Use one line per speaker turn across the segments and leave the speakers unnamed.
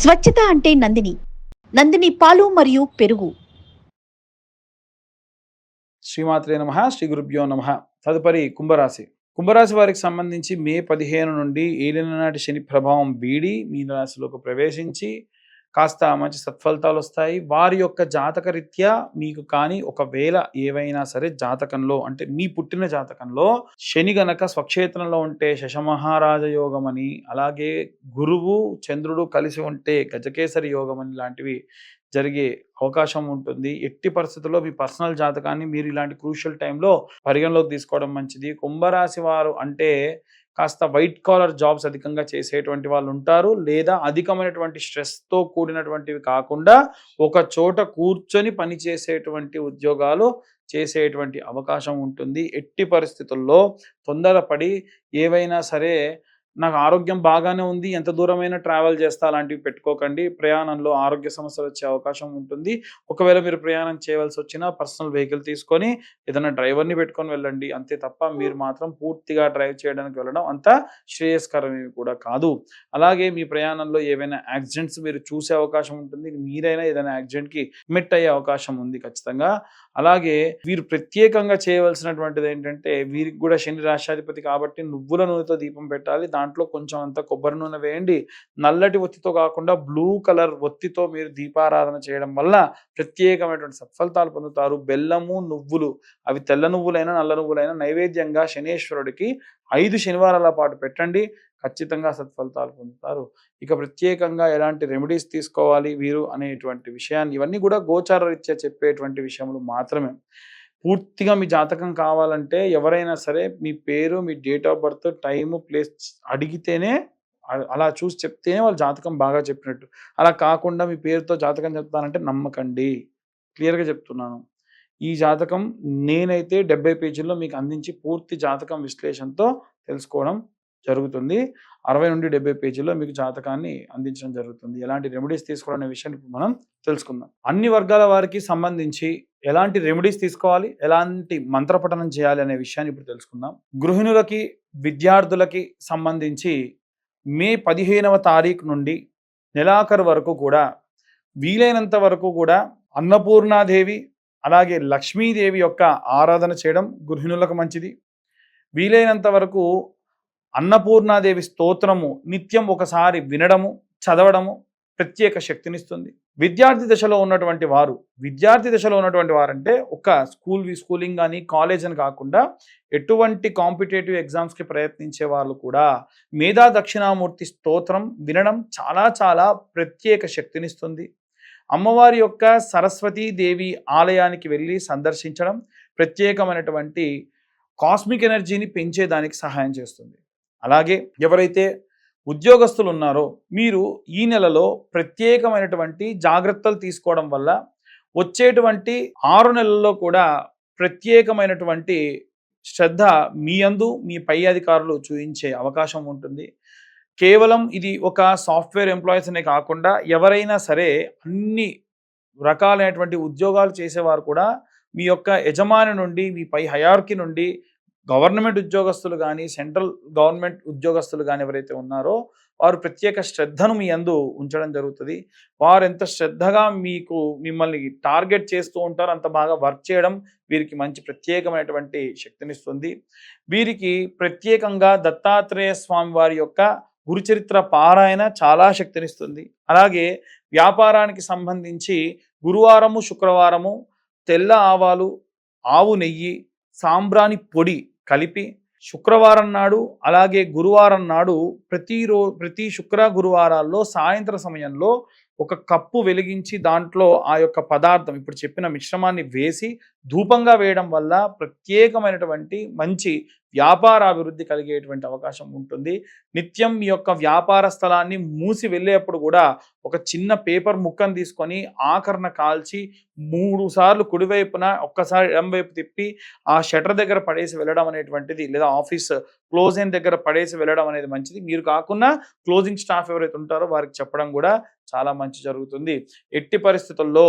స్వచ్ఛత అంటే నందిని. నందిని పాలు మరియు పెరుగు.
శ్రీమాత్రే నమ శ్రీ గురుభ్యో నమ. తదుపరి కుంభరాశి. కుంభరాశి వారికి సంబంధించి మే పదిహేను నుండి ఏలిన నాటి శని ప్రభావం వీడి మీనరాశిలోకి ప్రవేశించి కాస్త మంచి సత్ఫలితాలు వస్తాయి వారి యొక్క జాతక రీత్యా మీకు కానీ ఒకవేళ ఏవైనా సరే జాతకంలో అంటే మీ పుట్టిన జాతకంలో శని గనక స్వక్షేత్రంలో ఉంటే శశమహారాజ యోగం అని అలాగే గురువు చంద్రుడు కలిసి ఉంటే గజకేసరి యోగం అని లాంటివి జరిగే అవకాశం ఉంటుంది. ఎట్టి పరిస్థితుల్లో మీ పర్సనల్ జాతకాన్ని మీరు ఇలాంటి క్రూషియల్ టైంలో పరిగణలోకి తీసుకోవడం మంచిది. కుంభరాశి వారు అంటే కాస్త వైట్ కాలర్ జాబ్స్ అధికంగా చేసేటువంటి వాళ్ళు ఉంటారు. లేదా అధికమైనటువంటి స్ట్రెస్తో కూడినటువంటివి కాకుండా ఒక చోట కూర్చొని పని చేసేటువంటి ఉద్యోగాలు చేసేటువంటి అవకాశం ఉంటుంది. ఎట్టి పరిస్థితుల్లో తొందరపడి ఏవైనా సరే నాకు ఆరోగ్యం బాగానే ఉంది ఎంత దూరమైన ట్రావెల్ చేస్తా అలాంటివి పెట్టుకోకండి. ప్రయాణంలో ఆరోగ్య సమస్యలు వచ్చే అవకాశం ఉంటుంది. ఒకవేళ మీరు ప్రయాణం చేయవలసి వచ్చినా పర్సనల్ వెహికల్ తీసుకొని ఏదైనా డ్రైవర్ని పెట్టుకొని వెళ్ళండి. అంతే తప్ప మీరు మాత్రం పూర్తిగా డ్రైవ్ చేయడానికి వెళ్ళడం అంత శ్రేయస్కరమేమి కూడా కాదు. అలాగే మీ ప్రయాణంలో ఏవైనా యాక్సిడెంట్స్ మీరు చూసే అవకాశం ఉంటుంది. మీరైనా ఏదైనా యాక్సిడెంట్కి మిట్ అయ్యే అవకాశం ఉంది ఖచ్చితంగా. అలాగే వీరు ప్రత్యేకంగా చేయవలసినటువంటిది ఏంటంటే వీరికి కూడా శని రాష్ట్రాధిపతి కాబట్టి నువ్వుల నూనెతో దీపం పెట్టాలి. దాంట్లో దాంట్లో కొంచెం అంత కొబ్బరి నూనె వేయండి. నల్లటి ఒత్తితో కాకుండా బ్లూ కలర్ ఒత్తితో మీరు దీపారాధన చేయడం వల్ల ప్రత్యేకమైనటువంటి సత్ఫలితాలు పొందుతారు. బెల్లము నువ్వులు అవి తెల్ల నువ్వులైనా నల్ల నువ్వులైనా నైవేద్యంగా శనేశ్వరుడికి ఐదు శనివారాల పాటు పెట్టండి. ఖచ్చితంగా సత్ఫలితాలు పొందుతారు. ఇక ప్రత్యేకంగా ఎలాంటి రెమెడీస్ తీసుకోవాలి వీరు అనేటువంటి విషయాన్ని ఇవన్నీ కూడా గోచార రీత్యా చెప్పేటువంటి విషయములు మాత్రమే. పూర్తిగా మీ జాతకం కావాలంటే ఎవరైనా సరే మీ పేరు మీ date of birth time place అడిగితేనే అలా చూసి చెప్తేనే వాళ్ళు జాతకం బాగా చెప్పినట్టు. అలా కాకుండా మీ పేరుతో జాతకం చెప్తానంటే నమ్మకండి. క్లియర్గా చెప్తున్నాను. ఈ జాతకం నేనైతే డెబ్బై పేజీల్లో మీకు అందించి పూర్తి జాతకం విశ్లేషణతో తెలుసుకోవడం జరుగుతుంది. అరవై నుండి డెబ్బై పేజీల్లో మీకు జాతకాన్ని అందించడం జరుగుతుంది. ఎలాంటి రెమెడీస్ తీసుకోవడం అనే విషయాన్ని మనం తెలుసుకుందాం. అన్ని వర్గాల వారికి సంబంధించి ఎలాంటి రెమెడీస్ తీసుకోవాలి ఎలాంటి మంత్రపఠనం చేయాలి అనే విషయాన్ని ఇప్పుడు తెలుసుకుందాం. గృహిణులకి విద్యార్థులకి సంబంధించి మే పదిహేనవ తారీఖు నుండి నెలాఖరు వరకు కూడా వీలైనంత వరకు కూడా అన్నపూర్ణాదేవి అలాగే లక్ష్మీదేవి యొక్క ఆరాధన చేయడం గృహిణులకు మంచిది. వీలైనంత వరకు అన్నపూర్ణాదేవి స్తోత్రము నిత్యం ఒకసారి వినడము చదవడము ప్రత్యేక శక్తినిస్తుంది. విద్యార్థి దశలో ఉన్నటువంటి వారు విద్యార్థి దశలో ఉన్నటువంటి వారంటే ఒక స్కూల్ స్కూలింగ్ కానీ కాలేజ్ అని కాకుండా ఎటువంటి కాంపిటేటివ్ ఎగ్జామ్స్కి ప్రయత్నించే వాళ్ళు కూడా మేధా దక్షిణామూర్తి స్తోత్రం వినడం చాలా చాలా ప్రత్యేక శక్తినిస్తుంది. అమ్మవారి యొక్క సరస్వతీదేవి ఆలయానికి వెళ్ళి సందర్శించడం ప్రత్యేకమైనటువంటి కాస్మిక్ ఎనర్జీని పెంచేదానికి సహాయం చేస్తుంది. అలాగే ఎవరైతే ఉద్యోగస్తులు ఉన్నారో మీరు ఈ నెలలో ప్రత్యేకమైనటువంటి జాగ్రత్తలు తీసుకోవడం వల్ల వచ్చేటువంటి ఆరు నెలల్లో కూడా ప్రత్యేకమైనటువంటి శ్రద్ధ మీ అందు మీ పై అధికారులు చూపించే అవకాశం ఉంటుంది. కేవలం ఇది ఒక సాఫ్ట్వేర్ ఎంప్లాయీస్ అనే కాకుండా ఎవరైనా సరే అన్ని రకాలైనటువంటి ఉద్యోగాలు చేసేవారు కూడా మీ యొక్క యజమాని నుండి మీ పై హయార్కి నుండి గవర్నమెంట్ ఉద్యోగస్తులు కానీ సెంట్రల్ గవర్నమెంట్ ఉద్యోగస్తులు కానీ ఎవరైతే ఉన్నారో వారు ప్రత్యేక శ్రద్ధను మీ అందు ఉంచడం జరుగుతుంది. వారు ఎంత శ్రద్ధగా మీకు మిమ్మల్ని టార్గెట్ చేస్తూ ఉంటారో అంత బాగా వర్క్ చేయడం వీరికి మంచి ప్రత్యేకమైనటువంటి శక్తినిస్తుంది. వీరికి ప్రత్యేకంగా దత్తాత్రేయ స్వామి వారి యొక్క గురుచరిత్ర పారాయణ చాలా శక్తినిస్తుంది. అలాగే వ్యాపారానికి సంబంధించి గురువారము శుక్రవారము తెల్ల ఆవాలు ఆవు నెయ్యి సాంబ్రాణి పొడి కలిపి శుక్రవారం నాడు అలాగే గురువారం నాడు ప్రతిరో ప్రతి శుక్ర గురువారాల్లో సాయంత్ర సమయంలో ఒక కప్పు వెలిగించి దాంట్లో ఆ యొక్క పదార్థం ఇప్పుడు చెప్పిన మిశ్రమాన్ని వేసి ధూపంగా వేయడం వల్ల ప్రత్యేకమైనటువంటి మంచి వ్యాపార అభివృద్ధి కలిగేటువంటి అవకాశం ఉంటుంది. నిత్యం మీ యొక్క వ్యాపార స్థలాన్ని మూసి వెళ్ళేప్పుడు కూడా ఒక చిన్న పేపర్ ముక్కను తీసుకొని ఆకరణ కాల్చి మూడు సార్లు కుడివైపున ఒక్కసారి ఎడంవైపు తిప్పి ఆ షటర్ దగ్గర పడేసి వెళ్ళడం అనేటువంటిది లేదా ఆఫీస్ క్లోజ్ అయిన దగ్గర పడేసి వెళ్ళడం అనేది మంచిది. మీరు కాకుండా క్లోజింగ్ స్టాఫ్ ఎవరైతే ఉంటారో వారికి చెప్పడం కూడా చాలా మంచి జరుగుతుంది. ఎట్టి పరిస్థితుల్లో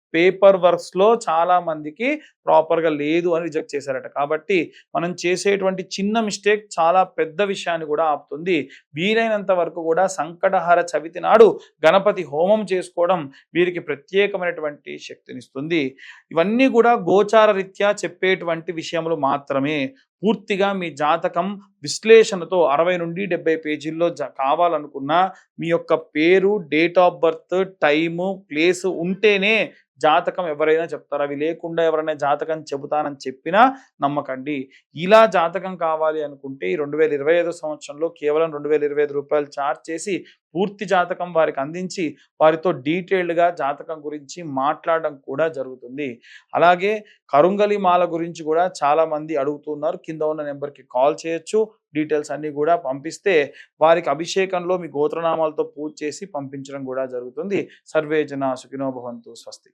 పేపర్ వర్క్స్లో చాలా మందికి ప్రాపర్గా లేదు అని రిజెక్ట్ చేశారట. కాబట్టి మనం చేసేటువంటి చిన్న మిస్టేక్ చాలా పెద్ద విషయాన్ని కూడా ఆపుతుంది. వీలైనంత వరకు కూడా సంకటహార చవితి నాడు గణపతి హోమం చేసుకోవడం వీరికి ప్రత్యేకమైనటువంటి శక్తినిస్తుంది. ఇవన్నీ కూడా గోచార రీత్యా చెప్పేటువంటి విషయములు మాత్రమే. పూర్తిగా మీ జాతకం విశ్లేషణతో అరవై నుండి డెబ్బై పేజీల్లో కావాలనుకున్న మీ యొక్క పేరు date of birth time place ఉంటేనే జాతకం ఎవరైనా చెప్తారు? అవి లేకుండా ఎవరైనా జాతకం చెబుతానని చెప్పినా నమ్మకండి. ఇలా జాతకం కావాలి అనుకుంటే ఈ రెండు వేల ఇరవై ఐదు సంవత్సరంలో కేవలం రెండు వేల ఇరవై ఐదు రూపాయలు ఛార్జ్ చేసి పూర్తి జాతకం వారికి అందించి వారితో డీటెయిల్డ్గా జాతకం గురించి మాట్లాడడం కూడా జరుగుతుంది. అలాగే కరుంగలి మాల గురించి కూడా చాలా మంది అడుగుతున్నారు. కింద ఉన్న నెంబర్కి కాల్ చేయొచ్చు. డీటెయిల్స్ అన్నీ కూడా పంపిస్తే వారికి అభిషేకంలో మీ గోత్రనామాలతో పూజ చేసి పంపించడం కూడా జరుగుతుంది. సర్వే జన సుఖినో భవంతు స్వస్తి.